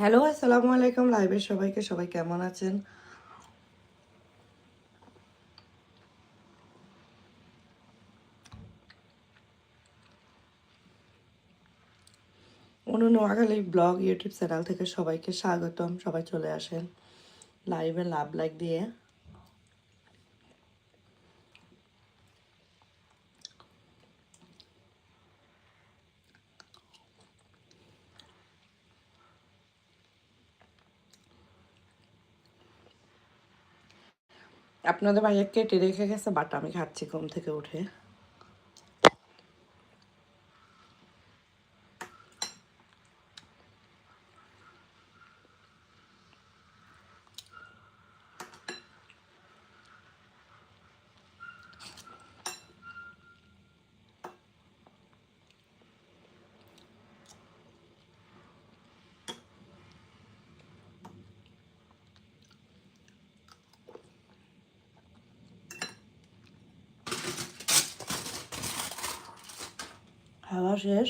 Hello, আসসালামু আলাইকুম লাইভের সবাইকে, সবাই কেমন আছেন? Anu Noakhali blog, YouTube channel থেকে সবাইকে স্বাগতম। সবাই চলে আসেন লাইভে লাভ লাইক দিয়ে। আপনাদের ভাইয়া কেটে রেখে গেছে বাট আমি খাচ্ছি ঘুম থেকে উঠে। খাওয়া শেষ।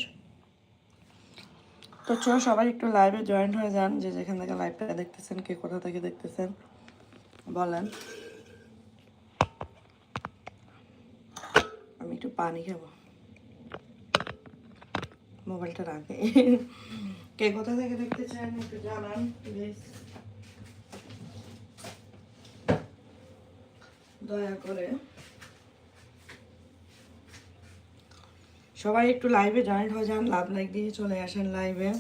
তো চলো সবাই একটু লাইভে জয়েন হয়ে যান, যে যেখান থেকে লাইভটা দেখতেছেন, কে কোথা থেকে দেখতেছেন, বলেন। আমি একটু পানি খাব। মোবাইলটা রাখে। কে কোথা থেকে দেখতেছেন, একটু জানান প্লিজ দয়া করে। সবাই একটু লাইভে জয়েন হয়ে যান, লাভ লাইক দিয়ে চলে আসেন লাইভে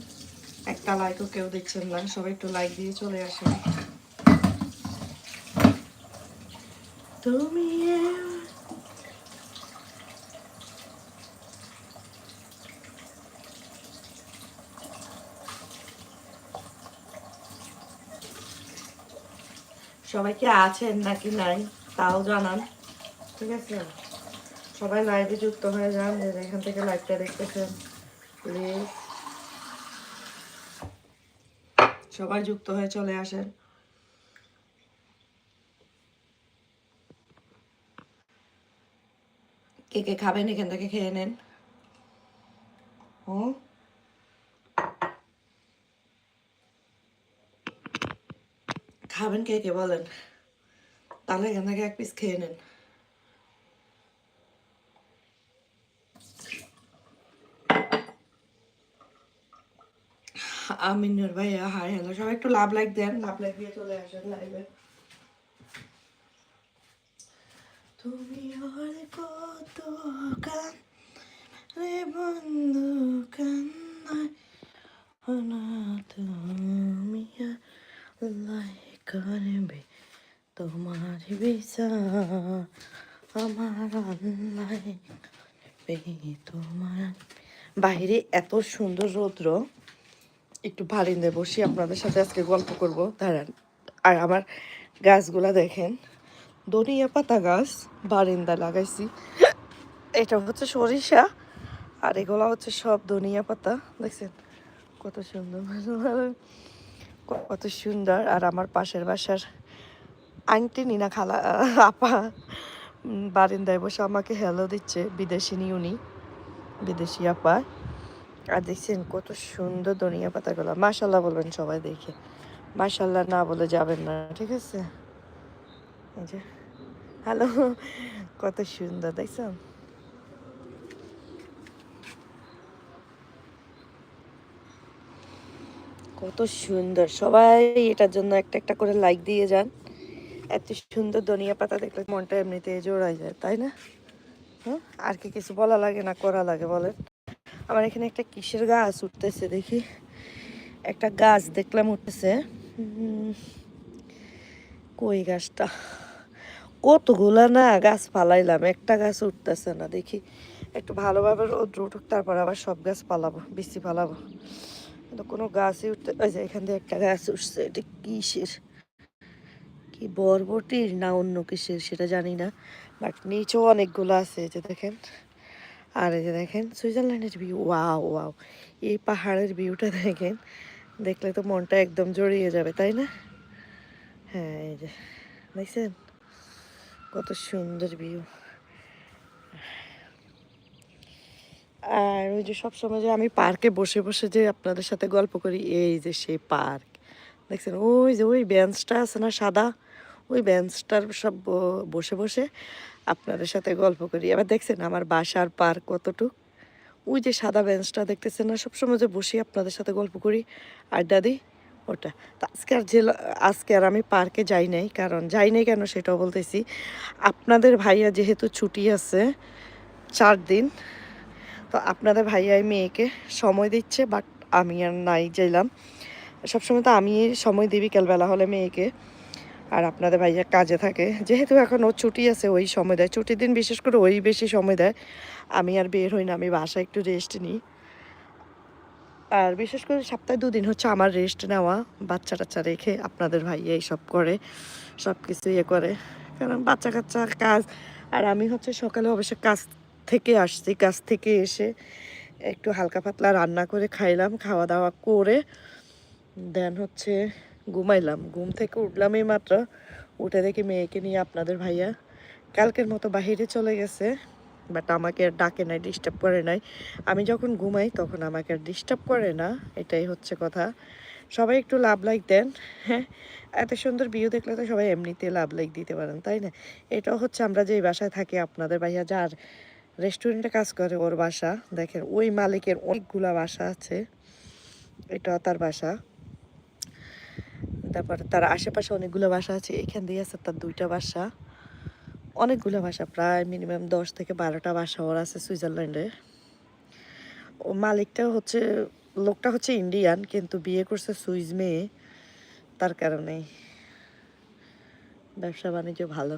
একটা লাইকও কেউ দেখছেন না, সবাই একটু লাইক দিয়ে চলে আসেন। তুমি সবাই কি আছেন নাকি নাই? তাও জানান, ঠিক আছে? সবাই লাইভে যুক্ত হয়ে যান, যে এখান থেকে লাইভটা দেখতেছেন প্লিজ সবাই যুক্ত হয়ে চলে আসেন। কে কে খাবেন, এখান থেকে খেয়ে নেন। হুম? খাবেন কে কে বলেন? তাহলে এখান থেকে এক পিস খেয়ে নেন। আমিনুর ভাইয়া হাই, হ্যালো। সবাই একটু লাভ লাইক দেন, লাভ লাইক দিয়ে চলে আসেন লাইভে তুমি আর কত কান রে বন্ধু কান্নায়? না, তুমি লাই করবে তোমার বিষা আমার আল্লাহ তোমার বাইরে এত সুন্দর রৌদ্র। একটু বারিন্দে বসি, আপনাদের সাথে আজকে গল্প করব। দাঁড়ান। আর আমার গাছগুলা দেখেন। ধনিয়া পাতা গাছ, বারিন্দা লাগাইছি। এটা হচ্ছে সরিষা, আর এগুলো হচ্ছে সব ধনিয়া পাতা। দেখছেন? কত সুন্দর কত সুন্দর। আর আমার পাশের বাসার আংটি নিনা খালা, আপা বারিন্দায় বসে আমাকে হ্যালো দিচ্ছে, বিদেশিনী উনি, বিদেশি আপা। আর দেখছেন কত সুন্দর ধনিয়া পাতাগুলো। মাশাল্লাহ বলবেন সবাই দেখে। মাশাল্লাহ না বলে যাবেন না, ঠিক আছে? এই যে, হ্যালো, কত সুন্দর, দেখছেন? কত সুন্দর, সবাই এটার জন্য একটা একটা করে লাইক দিয়ে যান। এত সুন্দর ধনিয়া পাতা দেখলে মনটা এমনিতে জোড়াই যায়, তাই না? হ্যাঁ আর কি কিছু বলা লাগে না, করা লাগে, বলেন। আমার এখানে একটা কিসের গাছ উঠতেছে, দেখি। একটা গাছ দেখলাম উঠতেছে। কই গাছটা? কতগুলা না গাছ পালাইলাম, একটা গাছ উঠতেছে না, দেখি। একটু ভালোভাবে রোদ উঠুক, তারপর আবার সব গাছ পালাবো বেশি পালাবো। কিন্তু কোনো গাছই উঠতে ওই যে এখান থেকে একটা গাছ উঠছে, এটা কিসের? কি বরবটির না অন্য কিসের, সেটা জানি না। বাট নিচেও অনেকগুলো আছে যে দেখেন। আর এই যে দেখেন, সুইজারল্যান্ডের ভিউ ওয়াও ওয়াও এই পাহাড়ের ভিউটা দেখেন, দেখলে তো মনটা একদম জড়িয়ে যাবে, তাই না? হ্যাঁ এই যে, দেখছেন? কত সুন্দর ভিউ আর ওই যে সবসময় যে আমি পার্কে বসে বসে যে আপনাদের সাথে গল্প করি, এই যে সেই পার্ক দেখছেন? ওই যে ওই বেঞ্চটা আছে না, সাদা? ওই বেঞ্চটার সব বসে বসে আপনাদের সাথে গল্প করি। এবার দেখছেন আমার বাসার পার্ক কতটুক? ওই যে সাদা বেঞ্চটা দেখতেছেন না? সবসময় যে বসি আপনাদের সাথে গল্প করি। আড্ডা দিই ওটা। আজকে আর যে আজকে আর আমি পার্কে যাই নাই, কারণ যাই নাই কেন সেটাও বলতেছি। আপনাদের ভাইয়া যেহেতু ছুটি আছে, চার দিন, তো আপনাদের ভাইয়াই মেয়েকে সময় দিচ্ছে বাট আমি আর নাই, যাইলাম। সবসময় তো আমি সময় দিই বিকেলবেলা হলে মেয়েকে। আর আপনাদের ভাইয়া কাজে থাকে। যেহেতু এখন ওর ছুটি আছে ওই সময় দেয়। ছুটির দিন বিশেষ করে ওই বেশি সময় দেয়। আমি আর বের হই না, আমি বাসায় একটু রেস্ট নিই। আর বিশেষ করে সপ্তাহে দুদিন হচ্ছে আমার রেস্ট নেওয়া, বাচ্চা টাচ্চা রেখে আপনাদের ভাইয়া এইসব করে সব কিছু ইয়ে করে। কারণ বাচ্চা কাচ্চা কাজ। আর আমি হচ্ছে সকালে অবশ্য কাজ থেকে আসছি, কাজ থেকে এসে একটু হালকা পাতলা রান্না করে খাইলাম, খাওয়া দাওয়া করে। দেন হচ্ছে ঘুমাইলাম। ঘুম থেকে উঠলাম এই মাত্র উঠে দেখি মেয়েকে নিয়ে আপনাদের ভাইয়া কালকের মতো বাহিরে চলে গেছে বাট আমাকে আর ডাকে নাই ডিস্টার্ব করে নাই। আমি যখন ঘুমাই তখন আমাকে আর ডিস্টার্ব করে না, এটাই হচ্ছে কথা। সবাই একটু লাভ লাইক দেন হ্যাঁ? এত সুন্দর ভিউ দেখলে তো সবাই এমনিতে লাভ লাইক দিতে পারেন, তাই না? এটাও হচ্ছে আমরা যে বাসায় থাকি, আপনাদের ভাইয়া যার রেস্টুরেন্টে কাজ করে ওর বাসা, দেখেন ওই মালিকের অনেকগুলা বাসা আছে, এটা তার বাসা। তারপর তার আশেপাশে অনেকগুলো বাসা আছে, এখান দিয়ে আছে তার দুইটা বাসা। অনেকগুলো বাসা, প্রায় মিনিমাম দশ থেকে বারোটা বাসা ওর আছে সুইজারল্যান্ডে। ও মালিকটা হচ্ছে, লোকটা হচ্ছে ইন্ডিয়ান কিন্তু বিয়ে করছে সুইজ মেয়ে, তার কারণে ব্যবসা বাণিজ্য ভালো।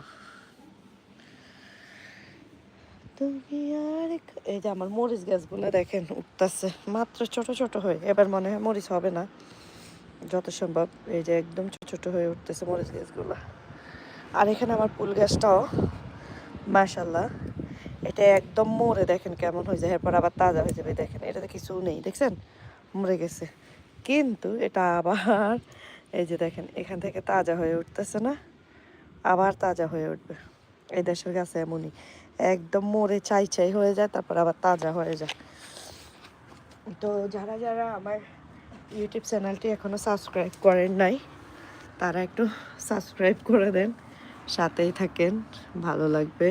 তুমি আর এই যে আমার মরিচ গাছগুলো দেখেন উঠতেছে, মাত্র ছোট ছোট হয়ে, এবার মনে হয় মরিচ হবে না। যত সম্ভব এই যে একদম ছোট ছোট হয়ে উঠতেছে মরিচ গাছগুলো। আর এখানে আমার ফুল গাছটাও মাশাল্লাহ এটা একদম মরে দেখেন কেমন হয়ে যায়। এরপর আবার তাজা হয়ে যাবে, দেখেন, এটাতে কিছু নেই, দেখছেন? মরে গেছে। কিন্তু এটা আবার, এই যে দেখেন, এখান থেকে তাজা হয়ে উঠতেছে না, আবার তাজা হয়ে উঠবে। এই দেশের গাছে এমনই, একদম মরে চাই চাই হয়ে যায়, তারপর আবার তাজা হয়ে যায়। তো যারা যারা আমার ইউটিউব চ্যানেলটি এখনও সাবস্ক্রাইব করেন নাই, তারা একটু সাবস্ক্রাইব করে দেন, সাথেই থাকেন, ভালো লাগবে।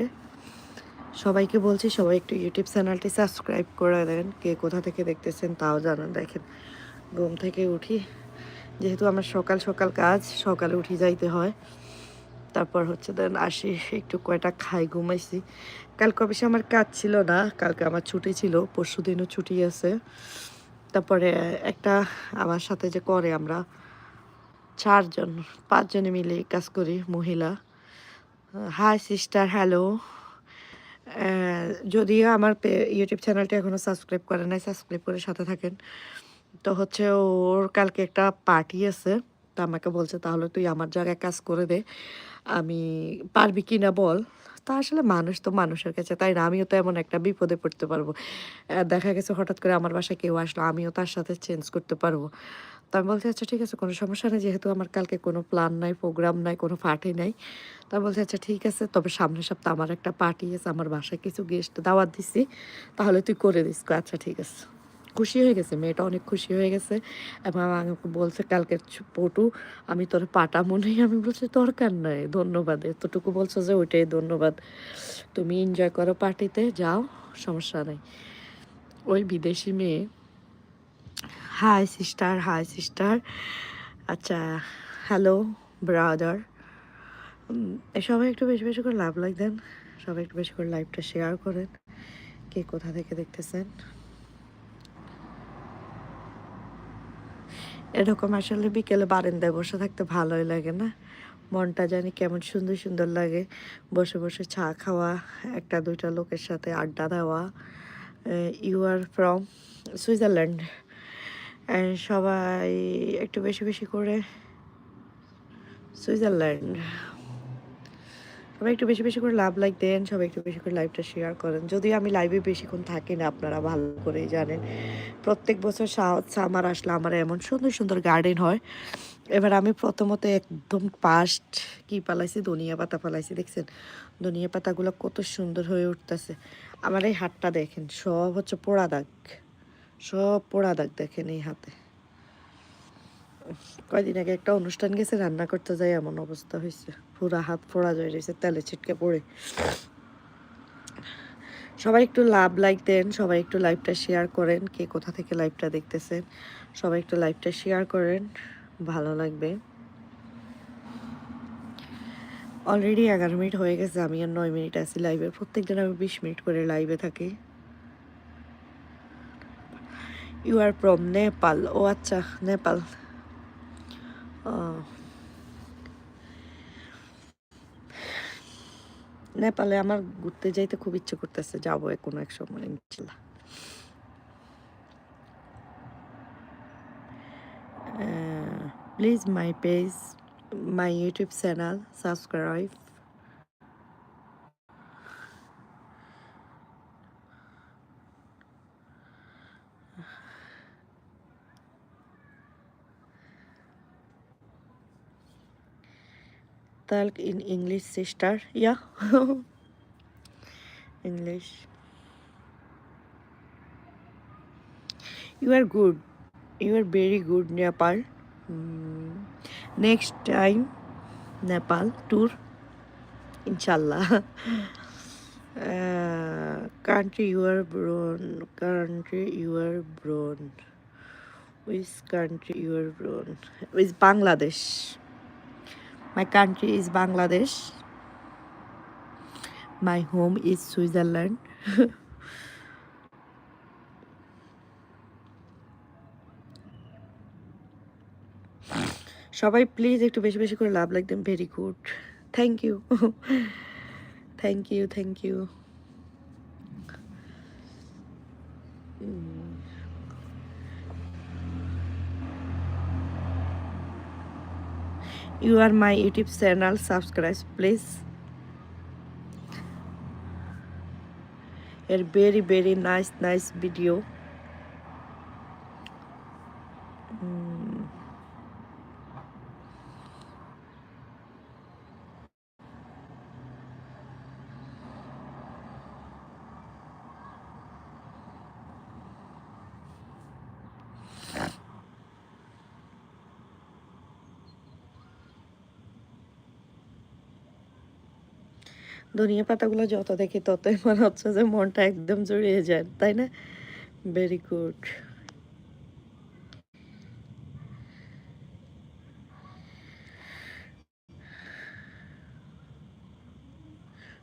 সবাইকে বলছি, সবাই একটু ইউটিউব চ্যানেলটি সাবস্ক্রাইব করে দেন, কে কোথা থেকে দেখতেছেন তাও জানান, দেখেন। ঘুম থেকে উঠি, যেহেতু আমার সকাল সকাল কাজ, সকালে উঠি যাইতে হয়। তারপর হচ্ছে দেন আসি, একটু কয়টা খাই, ঘুমাইছি। কালকে অবশ্যই আমার কাজ ছিল না, কালকে আমার ছুটি ছিল পরশু দিনও ছুটি আছে। তারপরে একটা আমার সাথে যে করে আমরা, চারজন, পাঁচজনে মিলে কাজ করি, মহিলা। হাই সিস্টার হ্যালো যদিও আমার ইউটিউব চ্যানেলটি এখনও সাবস্ক্রাইব করে নাই সাবস্ক্রাইব করে সাথে থাকেন। তো হচ্ছে ওর কালকে একটা পার্টি আছে। আমাকে বলছে, তাহলে তুই আমার জায়গায় কাজ করে দে, আমি পারবি কি না বল? তা আসলে মানুষ তো মানুষের কাছে, তাই না? আমিও তো এমন একটা বিপদে পড়তে পারব। দেখা গেছে হঠাৎ করে আমার বাসায় কেউ আসলো, আমিও তার সাথে চেঞ্জ করতে পারব। তো আমি বলছি আচ্ছা ঠিক আছে, কোনো সমস্যা নেই, যেহেতু আমার কালকে কোনো প্ল্যান নাই প্রোগ্রাম নাই, কোনো পার্টি নাই। তা আমি বলছি আচ্ছা ঠিক আছে, তবে সামনের সপ্তাহে আমার একটা পার্টি আছে, আমার বাসায় কিছু গেস্ট দাওয়াত দিছি, তাহলে তুই করে দিস। আচ্ছা ঠিক আছে। খুশি হয়ে গেছে, মেয়েটা অনেক খুশি হয়ে গেছে। এবং আমাকে বলছে, কালকে পটু, আমি তোর পাটা মনেই আমি বলছি, দরকার নাই, ধন্যবাদ, এতটুকু বলছো যে ওইটাই ধন্যবাদ। তুমি এনজয় করো পার্টিতে, যাও, সমস্যা নেই। ওই বিদেশি মেয়ে হাই সিস্টার হাই সিস্টার আচ্ছা হ্যালো ব্রাদার সবাই একটু বেশি বেশি করে লাভ লাইক দেন, সবাই একটু বেশি করে লাইভটা শেয়ার করেন, কে কোথা থেকে দেখতেছেন? এরকম আসলে বিকেলে বারান্দায় বসে থাকতে ভালোই লাগে না? মনটা জানি কেমন সুন্দর সুন্দর লাগে। বসে বসে চা খাওয়া, একটা দুইটা লোকের সাথে আড্ডা দেওয়া ইউ আর ফ্রম সুইজারল্যান্ড সবাই একটু বেশি বেশি করে সুইজারল্যান্ড সবাই একটু বেশি বেশি করে লাভ লাইক দেন, সবাই একটু বেশি করে লাইভটা শেয়ার করেন। যদিও আমি লাইভে বেশিক্ষণ থাকি না, আপনারা ভালো করেই জানেন। প্রত্যেক বছর সামার আসলে আমার এমন সুন্দর সুন্দর গার্ডেন হয়। এবার আমি প্রথমত একদম পাস্ট কি পালাইছি? ধনিয়া পাতা পালাইছি, দেখছেন? ধনিয়া পাতাগুলো কত সুন্দর হয়ে উঠতেছে। আমার এই হাতটা দেখেন, সব হচ্ছে পোড়া দাগ। সব পোড়া দাগ দেখেন এই হাতে। কয়দিন আগে একটা অনুষ্ঠান গেছে, রান্না করতে যাই এমন অবস্থা হয়েছে পুরা হাত পোড়া জয় রয়েছে তেলে ছিটকে পড়ে। সবাই একটু লাভ লাইক দেন, সবাই একটু লাইভটা শেয়ার করেন, কে কোথা থেকে লাইভটা দেখতেছেন, সবাই একটু লাইভটা শেয়ার করেন, ভালো লাগবে। অলরেডি এগারো মিনিট হয়ে গেছে, আমি আর নয় মিনিট আছি লাইভে প্রত্যেকদিন আমি বিশ মিনিট করে লাইভে থাকি। ইউ আর ফ্রম নেপাল ও আচ্ছা নেপাল। নেপালে আমার ঘুরতে যাইতে খুব ইচ্ছে করতেছে, যাব কোনো এক সময়, ইনশাল্লাহ। Please my page my YouTube channel subscribe talk in English, sister. Yeah. English. You are good. You are very good, Nepal. Mm. Next time, Nepal tour. Inshallah. uh, country you are born. Country you are born. Which country you are born? With Bangladesh. My country is Bangladesh. My home is Switzerland. সবাই please একটু বেশি বেশি করে love then very good thank you thank you thank you you are my youtube channel. Subscribe please. A very very nice nice video ধনিয়া পাতাগুলো যত দেখি ততই মনে হচ্ছে যে মনটা একদম জড়িয়ে যায়, তাই না? ভেরি গুড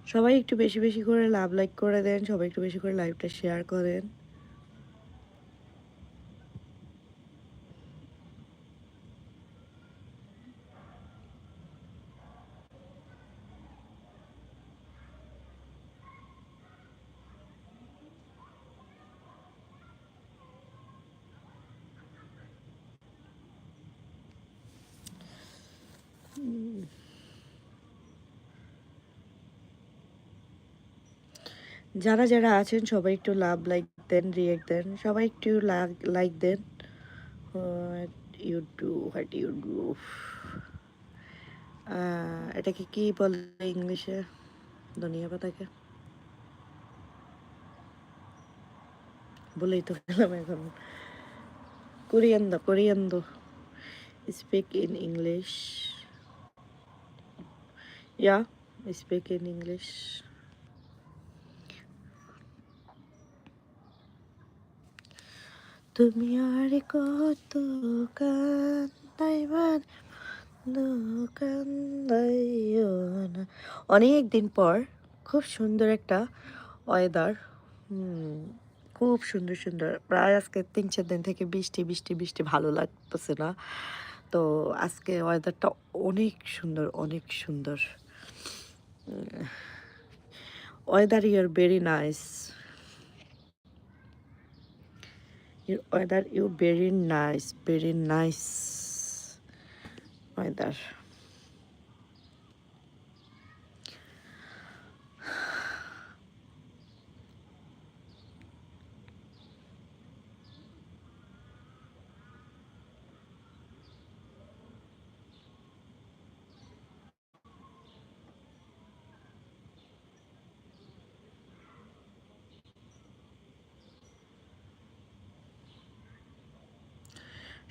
সবাই একটু বেশি বেশি করে লাভ লাইক করে দেন, সবাই একটু বেশি করে লাইভটা শেয়ার করেন। যারা যারা আছেন, সবাই একটু লাভ লাইক দেন রিয়েক্ট দেন। সবাই একটু লাইক দেন। ইউ এটাকে কি বলে ইংলিশে? ধনিয়া পাতাকে? বলেই তো গেলাম এখন। কোরিয়ান্দো কোরিয়ান্দো speak in English yeah speak in English তুমি আর কত অনেক দিন পর খুব সুন্দর একটা ওয়েদার খুব সুন্দর সুন্দর। প্রায় আজকে তিন চার দিন থেকে বৃষ্টি বৃষ্টি বৃষ্টি ভালো লাগতেছে না। তো আজকে ওয়েদারটা অনেক সুন্দর অনেক সুন্দর। Weather your very nice your weather you very nice very nice weather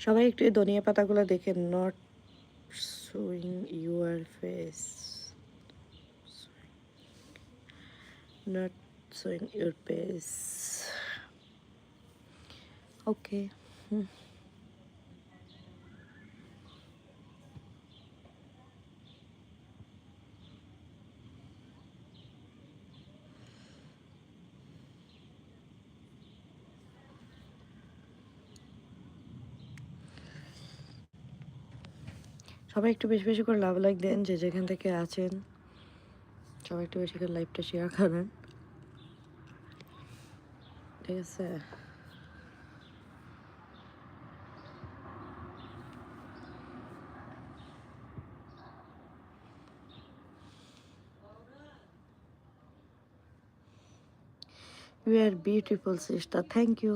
সবাই একটু ধনিয়া পাতাগুলো দেখেন not swing your face not swing your face okay সবাই একটু বেশি বেশি করে লাভ লাইক দেন যে যেখান থেকে আছেন সবাই একটু বেশি করে লাইভটা শেয়ার করেন ঠিক আছে You are beautiful, sister. Thank you.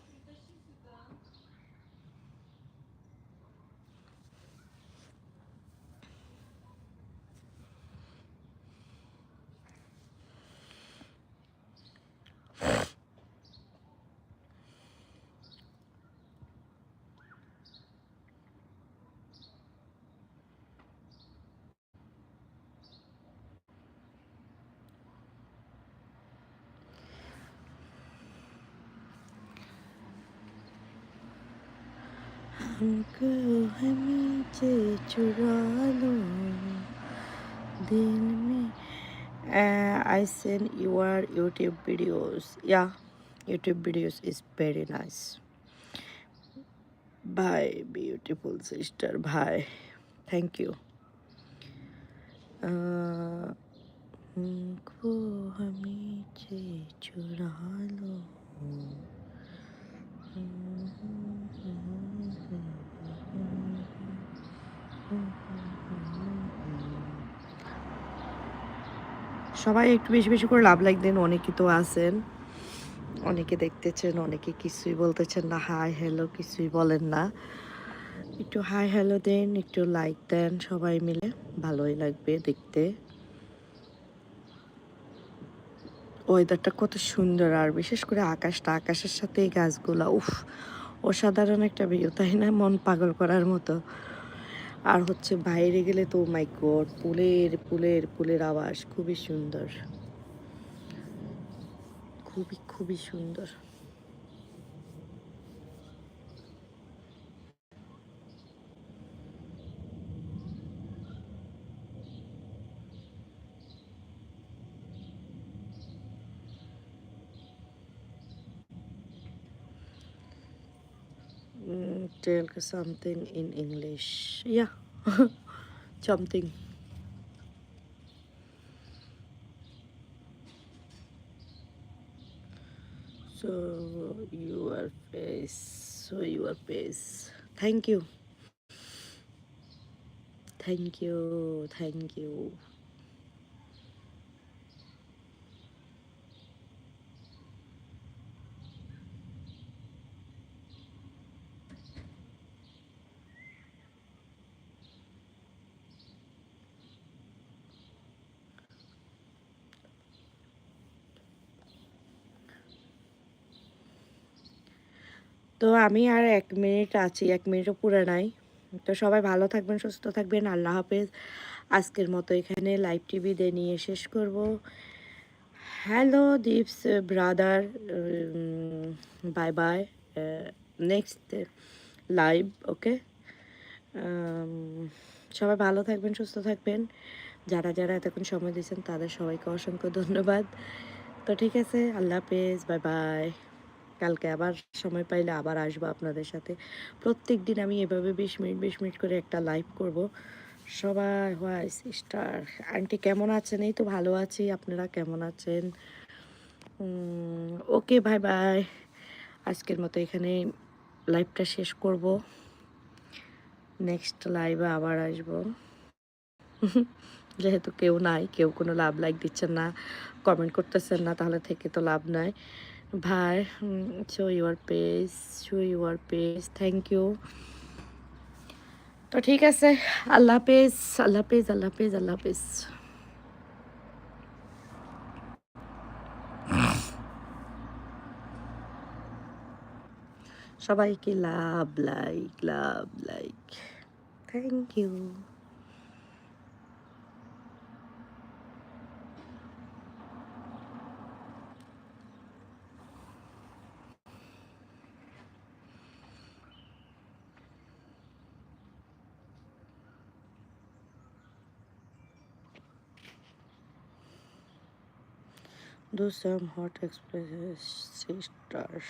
हमको हमें जे चुरा लो दिल में uh, I send your YouTube videos. Yeah, YouTube videos is very nice. Bye, beautiful sister. Bye. Thank you. Uh, हमको हमें जे चुरा लो সবাই একটু বেশি বেশি করে লাভ লাইক দেন, অনেকে তো আছেন। অনেকে দেখতেছেন, অনেকে কিছুই বলতেছেন না, হাই হ্যালো কিছুই বলেন না। একটু হাই হ্যালো দেন, একটু লাইক দেন সবাই মিলে, ভালোই লাগবে দেখতে। ওয়েদারটা কত সুন্দর, আর বিশেষ করে আকাশটা, আকাশের সাথে এই গাছগুলা, উফ, অসাধারণ একটা ভিউ তাই না? মন পাগল করার মতো। আর হচ্ছে বাইরে গেলে তো মাই গড পুলের পুলের পুলের আওয়াজ খুবই সুন্দর। খুবই খুবই সুন্দর। Tell something in English. Yeah, something. So your face, so your face. Thank you. Thank you. Thank you. তো আমি আর এক মিনিট আছি, এক মিনিটও পুরো নাই। তো সবাই ভালো থাকবেন, সুস্থ থাকবেন। আল্লাহ হাফেজ। আজকের মতো এখানে লাইভ টিভি দিয়ে নিয়ে শেষ করব। Hello Deeps brother bye bye next live okay সবাই ভালো থাকবেন, সুস্থ থাকবেন। যারা যারা এতক্ষণ সময় দিয়েছেন, তাদের সবাইকে অসংখ্য ধন্যবাদ। তো ঠিক আছে, আল্লাহ হাফেজ বাই বাই কালকে আবার সময় পাইলে আবার আসব আপনাদের সাথে। প্রত্যেক দিন আমি এভাবে বিশ মিনিট বিশ মিনিট করে একটা লাইভ করব। সবাই হয় সিস্টার আন্টি কেমন আছেন? এই তো ভালো আছি, আপনারা কেমন আছেন? ওকে বাই বাই আজকের মতো এখানে লাইভটা শেষ করব। নেক্সট লাইভে আবার আসব। যেহেতু কেউ নাই, কেউ কোনো লাভ লাইক দিচ্ছেন না কমেন্ট করতেছেন না, তাহলে থেকে তো লাভ নাই। भाई show your face show your face thank you. तो ठीक है सर अल्लाह पेज अल्लाह पेज अल्लाह पेज अल्लाह पेज सबाई के love, like love, like. Thank you Do some hot express sister.